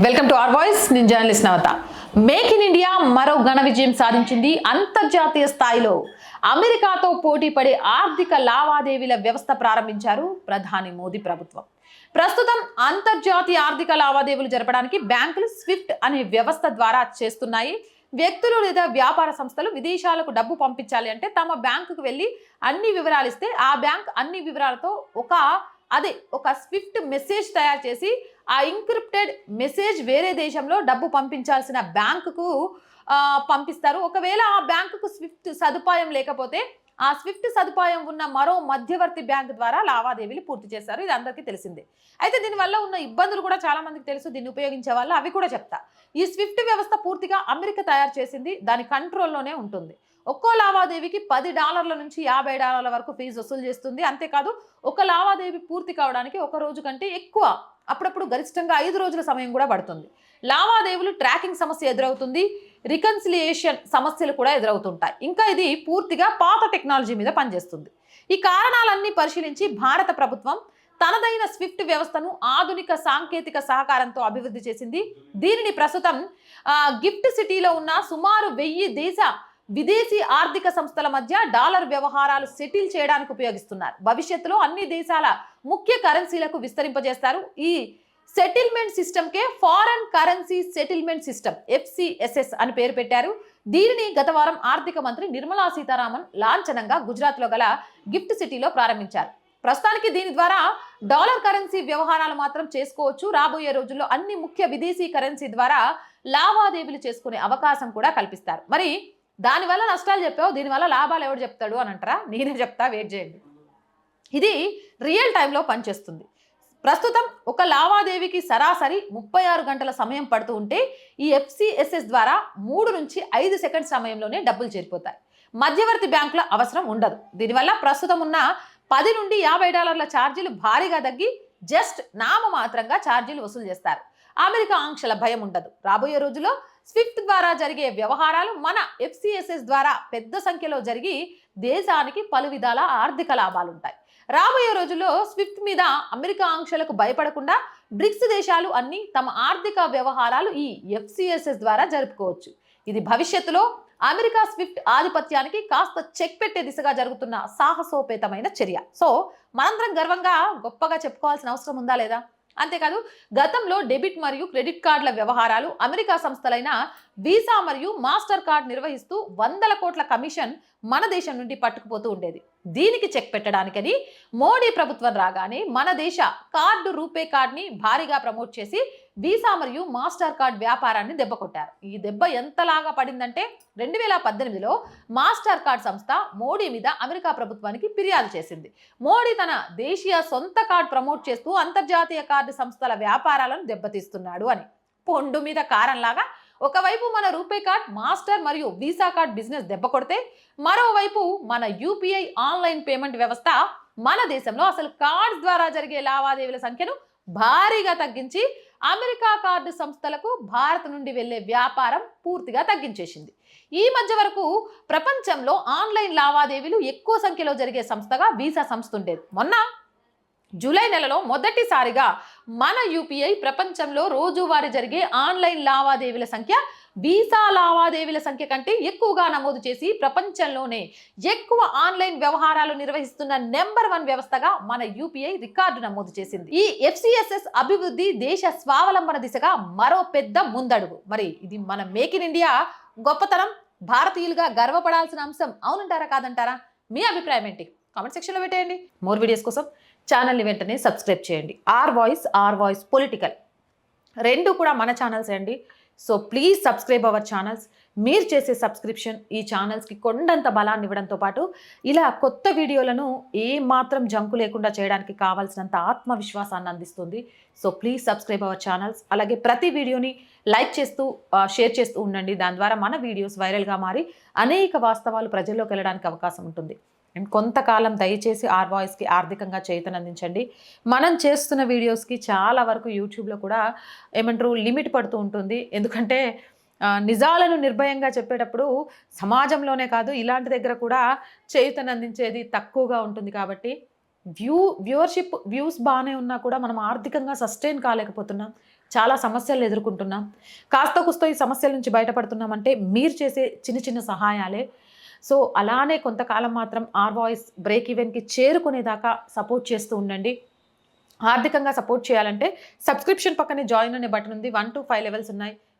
Welcome to R voice. నేను journalist Navatha. Make in India మరో ఘన విజయం సాధించింది అంతర్జాతీయ స్థాయిలో. అమెరికాతో పోటీ పడే ఆర్థిక లావాదేవీల వ్యవస్థ ప్రారంభించారు ప్రధాని మోదీ ప్రభుత్వం. ప్రస్తుతం అంతర్జాతీయ ఆర్థిక లావాదేవీలు జరపడానికి బ్యాంకులు స్విఫ్ట్ అనే వ్యవస్థ ద్వారా చేస్తున్నాయి. వ్యక్తులు లేదా వ్యాపార సంస్థలు విదేశాలకు డబ్బు పంపించాలి అంటే తమ బ్యాంకుకు వెళ్ళి అన్ని వివరాలు ఇస్తే ఆ బ్యాంక్ అన్ని వివరాలతో ఒక అదే ఒక స్విఫ్ట్ మెసేజ్ తయారు చేసి ఆ ఇంక్రిప్టెడ్ మెసేజ్ వేరే దేశంలో డబ్బు పంపించాల్సిన బ్యాంకుకు పంపిస్తారు. ఒకవేళ ఆ బ్యాంకుకు స్విఫ్ట్ సదుపాయం లేకపోతే ఆ స్విఫ్ట్ సదుపాయం ఉన్న మరో మధ్యవర్తి బ్యాంక్ ద్వారా లావాదేవీలు పూర్తి చేస్తారు. ఇది అందరికీ తెలిసిందే. అయితే దీనివల్ల ఉన్న ఇబ్బందులు కూడా చాలా మందికి తెలుసు. దీన్ని ఉపయోగించే వాళ్ళు అవి కూడా చెప్తా. ఈ స్విఫ్ట్ వ్యవస్థ పూర్తిగా అమెరికా తయారు చేసింది. దాని కంట్రోల్లోనే ఉంటుంది. ఒక్కో లావాదేవీకి పది డాలర్ల నుంచి యాభై డాలర్ల వరకు ఫీజు వసూలు చేస్తుంది. అంతేకాదు ఒక లావాదేవీ పూర్తి కావడానికి ఒక రోజు కంటే ఎక్కువ అప్పుడప్పుడు గరిష్టంగా ఐదు రోజుల సమయం కూడా పడుతుంది. లావాదేవీలు ట్రాకింగ్ సమస్య ఎదురవుతుంది. రికన్సిలియేషన్ సమస్యలు కూడా ఎదురవుతుంటాయి. ఇంకా ఇది పూర్తిగా పాత టెక్నాలజీ మీద పనిచేస్తుంది. ఈ కారణాలన్నీ పరిశీలించి భారత ప్రభుత్వం తనదైన స్విఫ్ట్ వ్యవస్థను ఆధునిక సాంకేతిక సహకారంతో అభివృద్ధి చేసింది. దీనిని ప్రస్తుతం గిఫ్ట్ సిటీలో ఉన్న సుమారు వెయ్యి దేశ విదేశీ ఆర్థిక సంస్థల మధ్య డాలర్ వ్యవహారాలు సెటిల్ చేయడానికి ఉపయోగిస్తున్నారు. భవిష్యత్తులో అన్ని దేశాల ముఖ్య కరెన్సీలకు విస్తరింపజేస్తారు. ఈ settlement సిస్టమ్కే foreign currency settlement system FCSS అని పేరు పెట్టారు. దీనిని గత వారం ఆర్థిక మంత్రి నిర్మలా సీతారామన్ లాంఛనంగా గుజరాత్లో గల గిఫ్ట్ సిటీలో ప్రారంభించారు. ప్రస్తుతానికి దీని ద్వారా డాలర్ కరెన్సీ వ్యవహారాలు మాత్రం చేసుకోవచ్చు. రాబోయే రోజుల్లో అన్ని ముఖ్య విదేశీ కరెన్సీ ద్వారా లావాదేవీలు చేసుకునే అవకాశం కూడా కల్పిస్తారు. మరి దానివల్ల నష్టాలు చెప్పావు దీనివల్ల లాభాలు ఎవడు చెప్తాడు అని అంటారా? నేనే చెప్తా వెయిట్ చేయండి. ఇది రియల్ టైంలో పనిచేస్తుంది. ప్రస్తుతం ఒక లావాదేవీకి సరాసరి ముప్పై ఆరు గంటల సమయం పడుతూ ఉంటే ఈ ఎఫ్సిఎస్ఎస్ ద్వారా మూడు నుంచి ఐదు సెకండ్ సమయంలోనే డబ్బులు చేరిపోతాయి. మధ్యవర్తి బ్యాంకుల అవసరం ఉండదు. దీనివల్ల ప్రస్తుతం ఉన్న పది నుండి యాభై డాలర్ల ఛార్జీలు భారీగా తగ్గి జస్ట్ నామమాత్రంగా ఛార్జీలు వసూలు చేస్తారు. అమెరికా ఆంక్షల భయం ఉండదు. రాబోయే రోజుల్లో స్విఫ్ట్ ద్వారా జరిగే వ్యవహారాలు మన ఎఫ్సిఎస్ఎస్ ద్వారా పెద్ద సంఖ్యలో జరిగి దేశానికి పలు విధాల ఆర్థిక లాభాలు ఉంటాయి రాబోయే రోజుల్లో స్విఫ్ట్ మీద అమెరికా ఆంక్షలకు భయపడకుండా బ్రిక్స్ దేశాలు అన్ని తమ ఆర్థిక వ్యవహారాలు ఈ ఎఫ్సిఎస్ఎస్ ద్వారా జరుపుకోవచ్చు. ఇది భవిష్యత్తులో అమెరికా స్విఫ్ట్ ఆధిపత్యానికి కాస్త చెక్ పెట్టే దిశగా జరుగుతున్న సాహసోపేతమైన చర్య. సో మనందరం గర్వంగా గొప్పగా చెప్పుకోవాల్సిన అవసరం ఉందా లేదా? అంతేకాదు గతంలో డెబిట్ మరియు క్రెడిట్ కార్డుల వ్యవహారాలు అమెరికా సంస్థలైన వీసా మరియు మాస్టర్ కార్డ్ నిర్వహిస్తూ వందల కోట్ల కమిషన్ మన దేశం నుండి పట్టుకుపోతూ ఉండేది. దీనికి చెక్ పెట్టడానికని మోడీ ప్రభుత్వం రాగానే మన దేశ కార్డు రూపే కార్డ్ని భారీగా ప్రమోట్ చేసి వీసా మరియు మాస్టర్ కార్డ్ వ్యాపారాన్ని దెబ్బకొట్టారు ఈ దెబ్బ ఎంతలాగా పడిందంటే రెండు వేల పద్దెనిమిదిలో మాస్టర్ కార్డ్ సంస్థ మోడీ మీద అమెరికా ప్రభుత్వానికి ఫిర్యాదు చేసింది. మోడీ తన దేశీయ సొంత కార్డ్ ప్రమోట్ చేస్తూ అంతర్జాతీయ కార్డు సంస్థల వ్యాపారాలను దెబ్బతీస్తున్నాడు అని. పొండు మీద కారంలాగా ఒకవైపు మన రూపే కార్డ్ మాస్టర్ మరియు వీసా కార్డ్ బిజినెస్ దెబ్బ కొడితే మరోవైపు మన యూపీఐ ఆన్లైన్ పేమెంట్ వ్యవస్థ మన దేశంలో అసలు కార్డ్స్ ద్వారా జరిగే లావాదేవీల సంఖ్యను భారీగా తగ్గించి అమెరికా కార్డు సంస్థలకు భారత్ నుండి వెళ్ళే వ్యాపారం పూర్తిగా తగ్గించేసింది. ఈ మధ్య వరకు ప్రపంచంలో ఆన్లైన్ లావాదేవీలు ఎక్కువ సంఖ్యలో జరిగే సంస్థగా వీసా సంస్థ ఉండేది. మొన్న జూలై నెలలో మొదటిసారిగా మన యూపీఐ ప్రపంచంలో రోజువారీ జరిగే ఆన్లైన్ లావాదేవీల సంఖ్య వీసా లావాదేవీల సంఖ్య కంటే ఎక్కువగా నమోదు చేసి ప్రపంచంలోనే ఎక్కువ ఆన్లైన్ వ్యవహారాలు నిర్వహిస్తున్న నెంబర్ వన్ వ్యవస్థగా మన యూపీఐ రికార్డు నమోదు చేసింది. ఈ ఎఫ్సిఎస్ఎస్ అభివృద్ధి దేశ స్వావలంబన దిశగా మరో పెద్ద ముందడుగు. మరి ఇది మన మేక్ ఇన్ ఇండియా గొప్పతనం భారతీయులుగా గర్వపడాల్సిన అంశం అవునంటారా కాదంటారా? మీ అభిప్రాయం ఏంటి? కామెంట్ సెక్షన్లో పెట్టేయండి. మోర్ వీడియోస్ కోసం ఛానల్ని వెంటనే సబ్స్క్రైబ్ చేయండి. R voice R voice political. రెండు కూడా మన ఛానల్స్ అండి. So please subscribe our channels. మీరు చేసే సబ్స్క్రిప్షన్ ఈ ఛానల్స్కి కొండంత బలాన్ని ఇవ్వడంతో పాటు ఇలా కొత్త వీడియోలను ఏమాత్రం జంకు లేకుండా చేయడానికి కావాల్సినంత ఆత్మవిశ్వాసాన్ని అందిస్తుంది. So please subscribe our channels. అలాగే ప్రతి వీడియోని లైక్ చేస్తూ షేర్ చేస్తూ ఉండండి. దాని ద్వారా మన వీడియోస్ వైరల్గా మారి అనేక వాస్తవాలు ప్రజల్లోకి వెళ్ళడానికి అవకాశం ఉంటుంది. అండ్ కొంతకాలం దయచేసి ఆర్ వాయిస్కి ఆర్థికంగా చైతన్యందించండి మనం చేస్తున్న వీడియోస్కి చాలా వరకు యూట్యూబ్లో కూడా ఏమంటారు లిమిట్ పడుతూ ఉంటుంది. ఎందుకంటే నిజాలను నిర్భయంగా చెప్పేటప్పుడు సమాజంలోనే కాదు ఇలాంటి దగ్గర కూడా చేయుతనందించేది తక్కువగా ఉంటుంది కాబట్టి వ్యూ వ్యూవర్షిప్ వ్యూస్ బాగానే ఉన్నా కూడా మనం ఆర్థికంగా సస్టైన్ కాలేకపోతున్నాం చాలా సమస్యలు ఎదుర్కొంటున్నాం. కాస్త కుస్తో ఈ సమస్యల నుంచి బయటపడుతున్నామంటే మీరు చేసే చిన్న చిన్న సహాయాలే. సో అలానే కొంతకాలం మాత్రం ఆర్ వాయిస్ బ్రేక్ ఈవెన్కి చేరుకునేదాకా సపోర్ట్ చేస్తూ ఉండండి. ఆర్థికంగా సపోర్ట్ చేయాలంటే సబ్స్క్రిప్షన్ పక్కనే జాయిన్ అనే బటన్ ఉంది వన్ టు ఫైవ్ లెవెల్స్ ఉన్నాయి.